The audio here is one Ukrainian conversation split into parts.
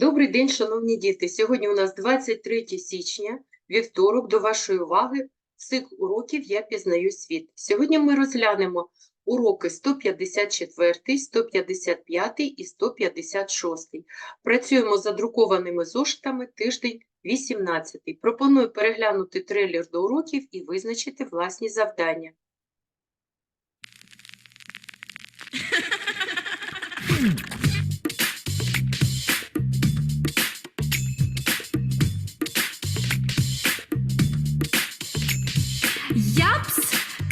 Добрий день, шановні діти. Сьогодні у нас 23 січня, вівторок. До вашої уваги цикл уроків «Я пізнаю світ». Сьогодні ми розглянемо уроки 154, 155 і 156. Працюємо за друкованими зошитами тиждень 18. Пропоную переглянути трейлер до уроків і визначити власні завдання.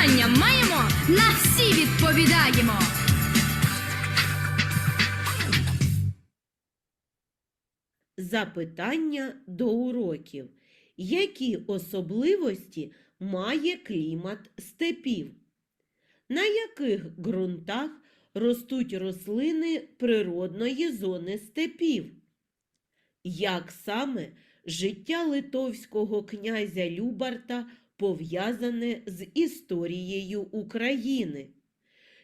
Запитання маємо, на всі відповідаємо. Запитання до уроків. Які особливості має клімат степів? На яких ґрунтах ростуть рослини природної зони степів? Як саме життя литовського князя Любарта пов'язане з історією України?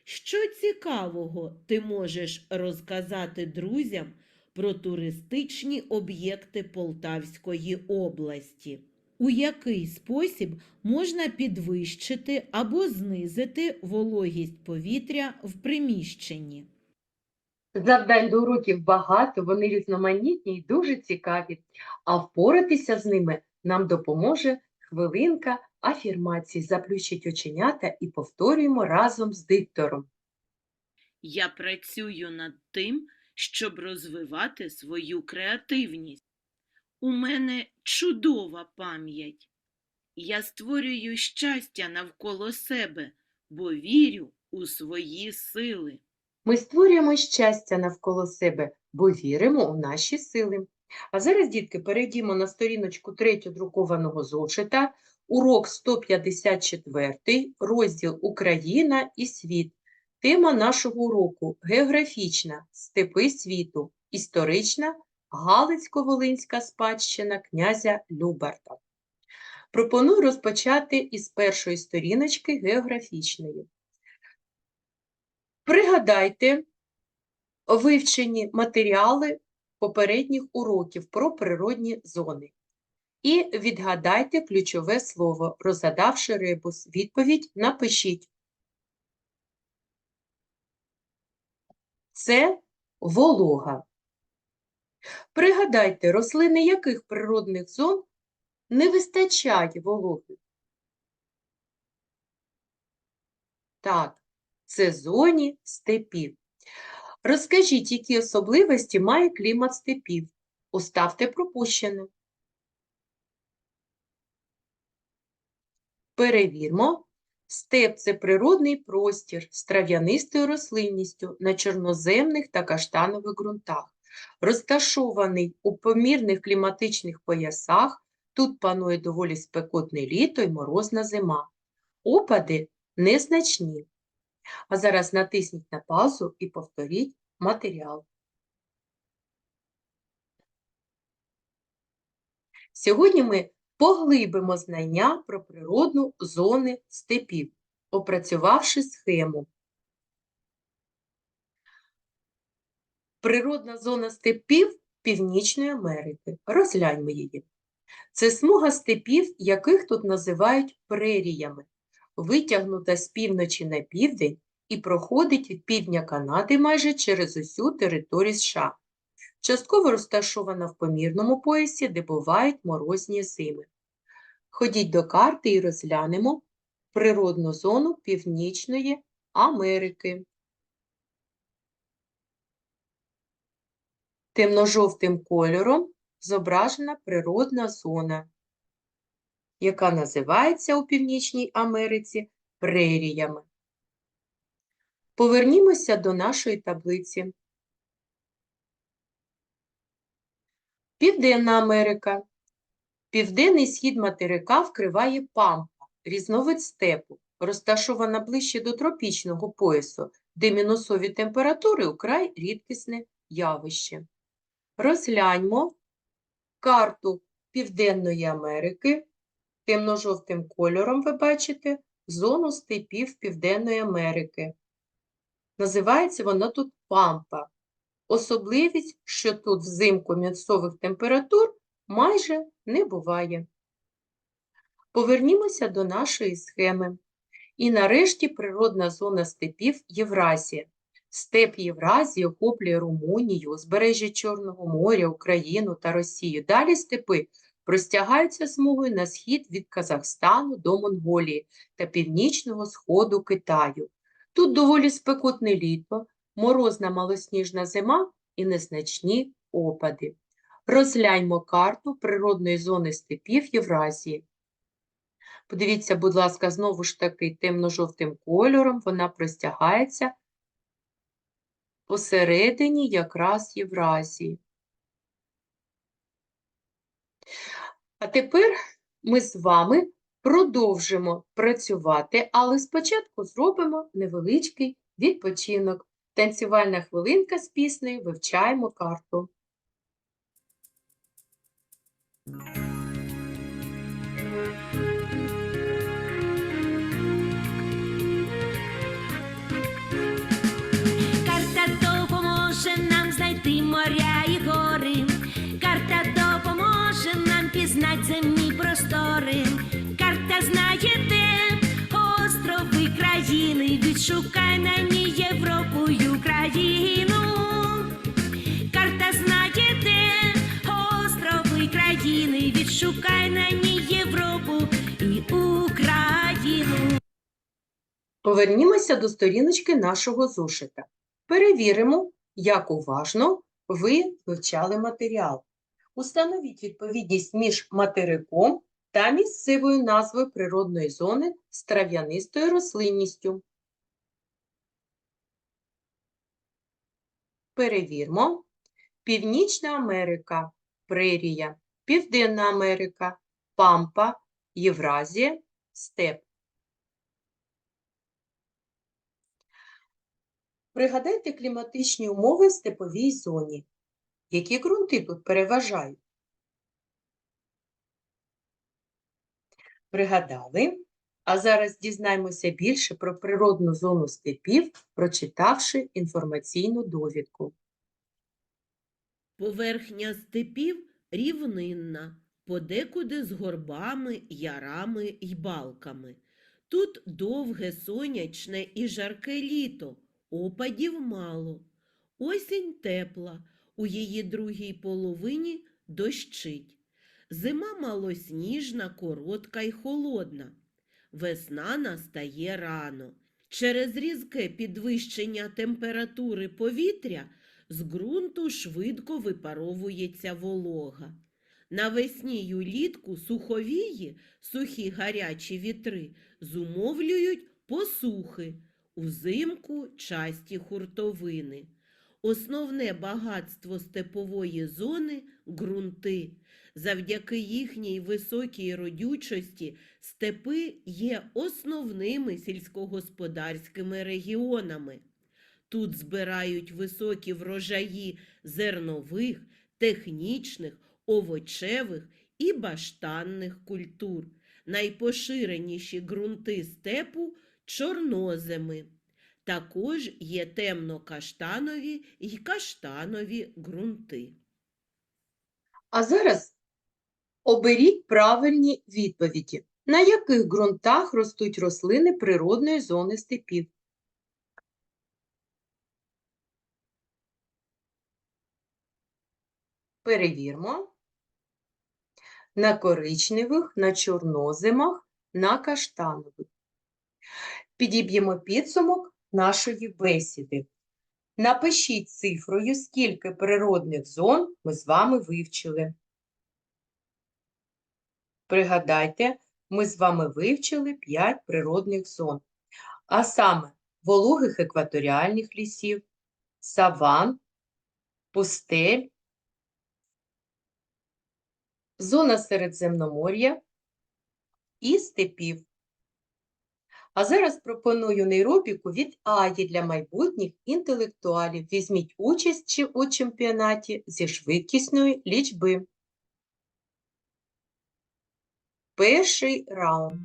Що цікавого ти можеш розказати друзям про туристичні об'єкти Полтавської області? У який спосіб можна підвищити або знизити вологість повітря в приміщенні? Завдань до уроків багато, вони різноманітні і дуже цікаві, а впоратися з ними нам допоможе хвилинка афірмації. Заплющіть оченята і повторюємо разом з диктором. Я працюю над тим, щоб розвивати свою креативність. У мене чудова пам'ять. Я створюю щастя навколо себе, бо вірю у свої сили. Ми створюємо щастя навколо себе, бо віримо у наші сили. А зараз, дітки, перейдімо на сторіночку третю друкованого зошита, урок 154, розділ Україна і світ. Тема нашого уроку географічна степи світу, історична Галицько-Волинська спадщина князя Любарта. Пропоную розпочати із першої сторіночки географічної. Пригадайте вивчені матеріали попередніх уроків про природні зони. І відгадайте ключове слово, розгадавши ребус. Відповідь напишіть. Це волога. Пригадайте, рослини яких природних зон не вистачає вологи? Так, це зоні степів. Розкажіть, які особливості має клімат степів. Уставте пропущене. Перевірмо. Степ – це природний простір з трав'янистою рослинністю на чорноземних та каштанових ґрунтах. Розташований у помірних кліматичних поясах, тут панує доволі спекотне літо і морозна зима. Опади незначні. А зараз натисніть на паузу і повторіть матеріал. Сьогодні ми поглибимо знання про природну зони степів, опрацювавши схему. Природна зона степів Північної Америки. Розгляньмо її. Це смуга степів, яких тут називають преріями, витягнута з півночі на південь і проходить від півдня Канади майже через усю територію США. Частково розташована в помірному поясі, де бувають морозні зими. Ходіть до карти і розглянемо природну зону Північної Америки. Темно-жовтим кольором зображена природна зона, яка називається у Північній Америці преріями. Повернімося до нашої таблиці. Південна Америка. Південний схід материка вкриває пампа, різновид степу, розташована ближче до тропічного поясу, де мінусові температури украй рідкісне явище. Розгляньмо карту Південної Америки Темно-жовтим кольором ви бачите зону степів Південної Америки. Називається вона тут пампа. Особливість, що тут взимку мінусових температур майже не буває. Повернімося до нашої схеми. І нарешті природна зона степів Євразія. Степ Євразії охоплює Румунію, узбережжя Чорного моря, Україну та Росію. Далі степи простягаються смугою на схід від Казахстану до Монголії та північного сходу Китаю. Тут доволі спекотне літо, морозна малосніжна зима і незначні опади. Розгляньмо карту природної зони степів Євразії. Подивіться, будь ласка, знову ж таки темно-жовтим кольором вона простягається посередині якраз Євразії. А тепер ми з вами продовжимо працювати, але спочатку зробимо невеличкий відпочинок. Танцювальна хвилинка з піснею «Вивчаємо карту». Повернімося до сторіночки нашого зошита. Перевіримо, як уважно ви вивчали матеріал. Установіть відповідність між материком та місцевою назвою природної зони з трав'янистою рослинністю. Перевірмо. Північна Америка – прерія, Південна Америка – пампа, Євразія – степ. Пригадайте кліматичні умови в степовій зоні. Які ґрунти тут переважають? Пригадали? А зараз дізнаємося більше про природну зону степів, прочитавши інформаційну довідку. Поверхня степів рівнинна, подекуди з горбами, ярами й балками. Тут довге сонячне і жарке літо, опадів мало. Осінь тепла, у її другій половині дощить. Зима малосніжна, коротка й холодна. Весна настає рано. Через різке підвищення температури повітря з ґрунту швидко випаровується волога. Навесні й улітку суховії, сухі гарячі вітри, зумовлюють посухи, узимку часті хуртовини. Основне багатство степової зони ґрунти. Завдяки їхній високій родючості степи є основними сільськогосподарськими регіонами. Тут збирають високі врожаї зернових, технічних, овочевих і баштанних культур. Найпоширеніші ґрунти степу чорноземи. Також є темно-каштанові й каштанові ґрунти. А зараз оберіть правильні відповіді. На яких ґрунтах ростуть рослини природної зони степів? Перевірмо. На коричневих, на чорнозимах, на каштанових. Підіб'ємо підсумок нашої бесіди. Напишіть цифрою, скільки природних зон ми з вами вивчили. Пригадайте, ми з вами вивчили 5 природних зон, а саме вологих екваторіальних лісів, саван, пустель, зона Середземномор'я і степів. А зараз пропоную нейробіку від АІ для майбутніх інтелектуалів. Візьміть участь у чемпіонаті зі швидкісної лічби. Перший раунд.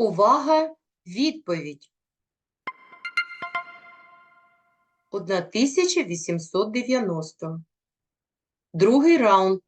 Увага! Відповідь. 1890. Другий раунд.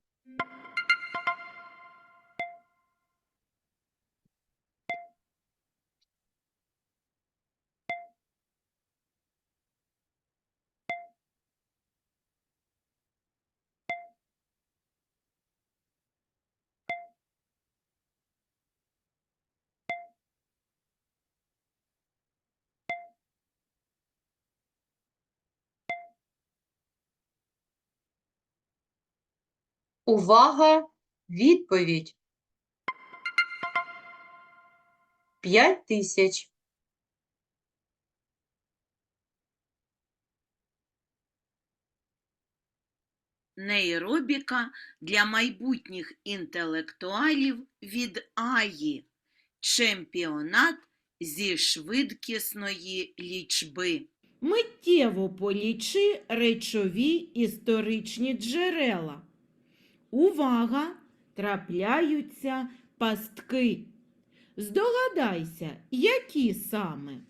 Увага! Відповідь. 5 тисяч. Нейробіка для майбутніх інтелектуалів від Аї. Чемпіонат зі швидкісної лічби. Миттєво полічи речові історичні джерела. Увага! Трапляються пастки. Здогадайся, які саме?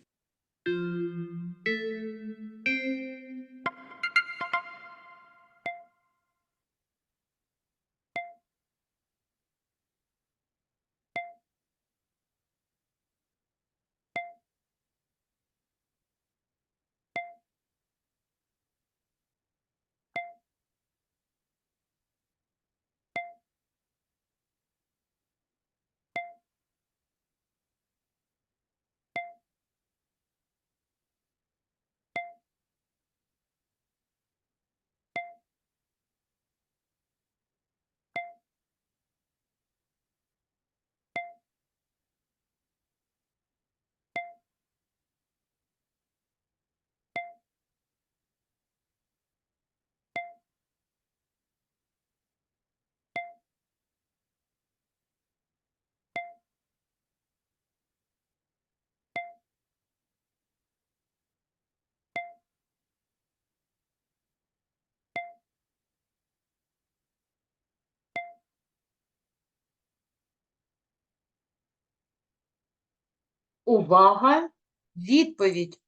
Увага! Відповідь.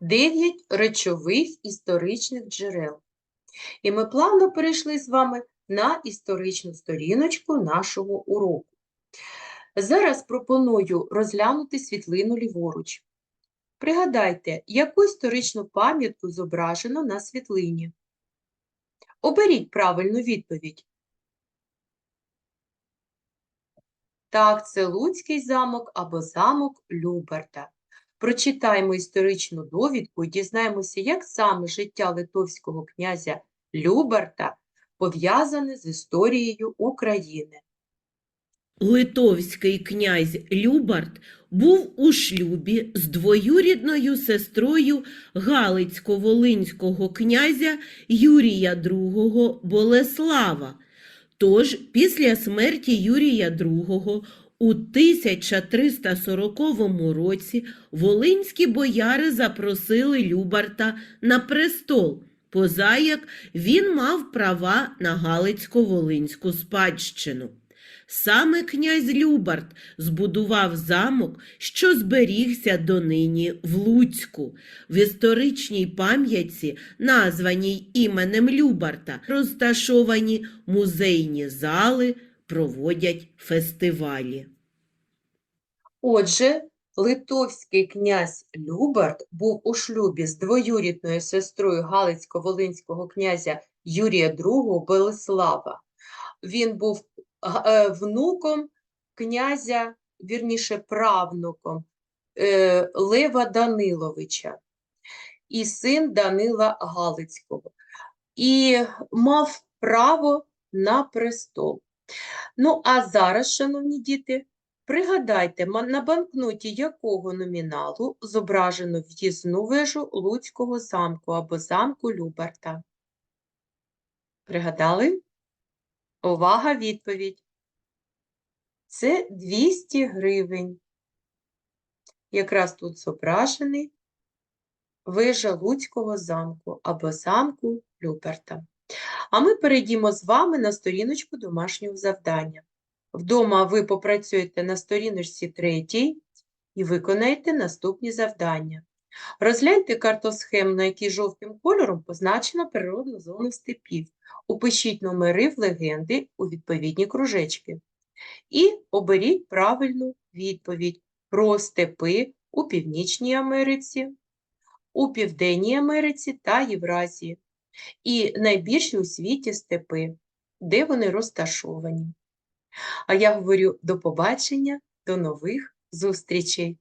9 речових історичних джерел. І ми плавно перейшли з вами на історичну сторіночку нашого уроку. Зараз пропоную розглянути світлину ліворуч. Пригадайте, яку історичну пам'ятку зображено на світлині. Оберіть правильну відповідь. Так, це Луцький замок або замок Люберта. Прочитаємо історичну довідку і дізнаємося, як саме життя литовського князя Люберта пов'язане з історією України. Литовський князь Любарт був у шлюбі з двоюрідною сестрою Галицько-Волинського князя Юрія II Болеслава. Тож після смерті Юрія II у 1340 році волинські бояри запросили Любарта на престол, позаяк він мав права на Галицько-Волинську спадщину. Саме князь Любарт збудував замок, що зберігся донині в Луцьку. В історичній пам'ятці, названій іменем Любарта, розташовані музейні зали, проводять фестивалі. Отже, литовський князь Любарт був у шлюбі з двоюрідною сестрою Галицько-Волинського князя Юрія II Болеслава. Він був внуком князя, вірніше, правнуком е, Лева Даниловича і син Данила Галицького. І мав право на престол. Ну, а зараз, шановні діти, пригадайте, на банкноті якого номіналу зображено в'їзну вежу Луцького замку або замку Любарта? Пригадали? Увага, відповідь. Це 200 гривень. Якраз тут зображений вежа Луцького замку або замку Люберта. А ми перейдімо з вами на сторіночку домашнього завдання. Вдома ви попрацюєте на сторіночці третій і виконаєте наступні завдання. Розгляньте картосхему, на якій жовтим кольором позначена природна зона степів. Упишіть номери в легенди у відповідні кружечки. І оберіть правильну відповідь про степи у Північній Америці, у Південній Америці та Євразії. І найбільші у світі степи, де вони розташовані. А я говорю до побачення, до нових зустрічей!